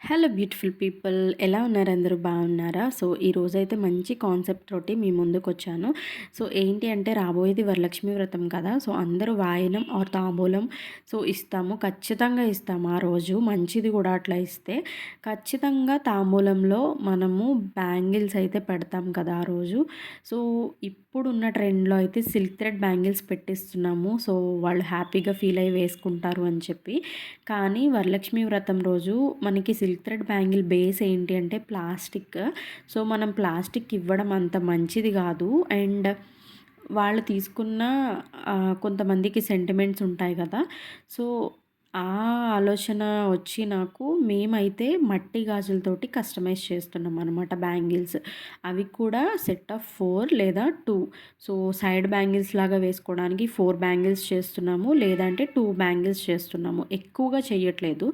Hello beautiful people ఎలా ఉన్నారు అందరూ? బాగున్నారా? సో ఈ రోజైతే మంచి కాన్సెప్ట్ తోటి మీ ముందుకు వచ్చాను సో ఏంటి అంటే రాబోయేది వరలక్ష్మి వ్రతం కదా. సో అందరూ వాయనం ఆర్ తాంబూలం. సో ఇస్తాము. ఖచ్చితంగా ఇస్తాము ఆ రోజు. మంచిది కూడా అట్లా ఇస్తే. ఖచ్చితంగా తాంబూలంలో మనము బ్యాంగిల్స్ అయితే పెడతాం కదా ఆ రోజు. సో ఇప్పుడున్న ట్రెండ్లో అయితే సిల్క్ థ్రెడ్ బ్యాంగిల్స్ పెట్టిస్తున్నాము. సో వాళ్ళు హ్యాపీగా ఫీల్ అయ్యి వేసుకుంటారు అని చెప్పి. కానీ వరలక్ష్మి వ్రతం రోజు మనకి సిల్క్ థ్రెడ్ బ్యాంగిల్ బేస్ ఏంటి అంటే ప్లాస్టిక్. సో మనం ప్లాస్టిక్ ఇవ్వడం అంత మంచిది కాదు. అండ్ వాళ్ళు తీసుకున్న కొంతమందికి సెంటిమెంట్స్ ఉంటాయి కదా. సో ఆ ఆలోచన వచ్చి నాకు మేమైతే మట్టి గాజులతోటి కస్టమైజ్ చేస్తున్నాం అనమాట బ్యాంగిల్స్. అవి కూడా సెట్ ఆఫ్ ఫోర్ లేదా టూ. సో సైడ్ బ్యాంగిల్స్ లాగా వేసుకోవడానికి ఫోర్ బ్యాంగిల్స్ చేస్తున్నాము లేదంటే టూ బ్యాంగిల్స్ చేస్తున్నాము. ఎక్కువగా చేయట్లేదు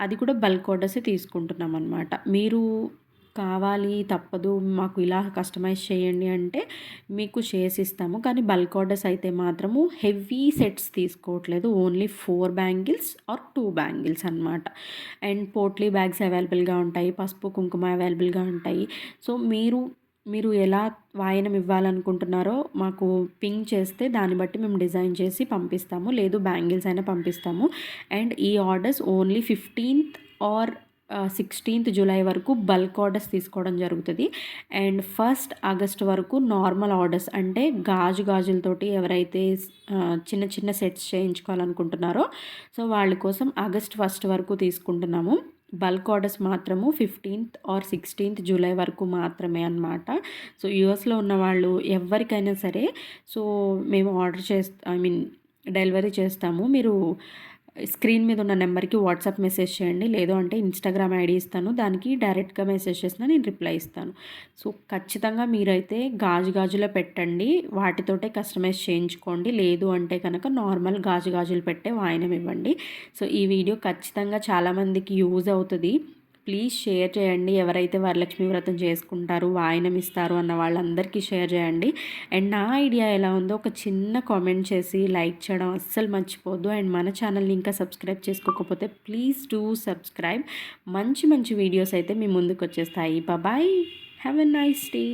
అది కూడా బల్క్ ఆర్డర్సే తీసుకుంటున్నాం అనమాట మీరు కావాలి తప్పదు మాకు ఇలా కస్టమైజ్ చేయండి అంటే మీకు చేసిస్తాము కానీ బల్క్ ఆర్డర్స్ అయితే మాత్రము హెవీ సెట్స్ తీసుకోవట్లేదు. Only four bangles or two bangles అనమాట అండ్ పోట్లీ బ్యాగ్స్ అవైలబుల్గా ఉంటాయి పసుపు కుంకుమ అవైలబుల్గా ఉంటాయి. సో మీరు మీరు ఎలా వాయనం ఇవ్వాలనుకుంటున్నారో మాకు పింక్ చేస్తే దాన్ని బట్టి మేము డిజైన్ చేసి పంపిస్తాము. లేదు బ్యాంగిల్స్ అయినా పంపిస్తాము. అండ్ ఈ orders only fifteenth or sixteenth July వరకు బల్క్ ఆర్డర్స్ తీసుకోవడం జరుగుతుంది. అండ్ ఫస్ట్ ఆగస్ట్ వరకు నార్మల్ ఆర్డర్స్ అంటే గాజు గాజులతోటి ఎవరైతే చిన్న చిన్న సెట్స్ చేయించుకోవాలనుకుంటున్నారో సో వాళ్ళ కోసం ఆగస్ట్ ఫస్ట్ వరకు తీసుకుంటున్నాము. బల్క్ ఆర్డర్స్ మాత్రము ఫిఫ్టీన్త్ ఆర్ సిక్స్టీన్త్ జూలై వరకు మాత్రమే అనమాట సో యూఎస్లో ఉన్న వాళ్ళు ఎవరికైనా సరే సో మేము ఆర్డర్ చేస్తా ఐ మీన్ డెలివరీ చేస్తాము. మీరు స్క్రీన్ మీద ఉన్న నెంబర్కి వాట్సాప్ మెసేజ్ చేయండి. లేదు అంటే ఇన్స్టాగ్రామ్ ఐడి ఇస్తాను. దానికి డైరెక్ట్గా మెసేజ్ చేసినా నేను రిప్లై ఇస్తాను. సో ఖచ్చితంగా మీరైతే గాజు గాజులో పెట్టండి. వాటితోటే కస్టమైజ్ చేయించుకోండి. లేదు అంటే కనుక నార్మల్ గాజు గాజులు పెట్టే వాయనం ఇవ్వండి. సో ఈ వీడియో ఖచ్చితంగా చాలామందికి యూజ్ అవుతుంది. ప్లీజ్ షేర్ చేయండి. ఎవరైతే వరలక్ష్మి వ్రతం చేసుకుంటారు వాయనం ఇస్తారు అన్న వాళ్ళందరికీ షేర్ చేయండి. అండ్ నా ఐడియా ఎలా ఉందో ఒక చిన్న కామెంట్ చేసి లైక్ చేయడం అస్సలు మర్చిపోద్దు. అండ్ మన ఛానల్ని ఇంకా సబ్స్క్రైబ్ చేసుకోకపోతే ప్లీజ్ డూ సబ్స్క్రైబ్. మంచి మంచి వీడియోస్ అయితే మీ ముందుకు వచ్చేస్తాయి. Bye have a nice day.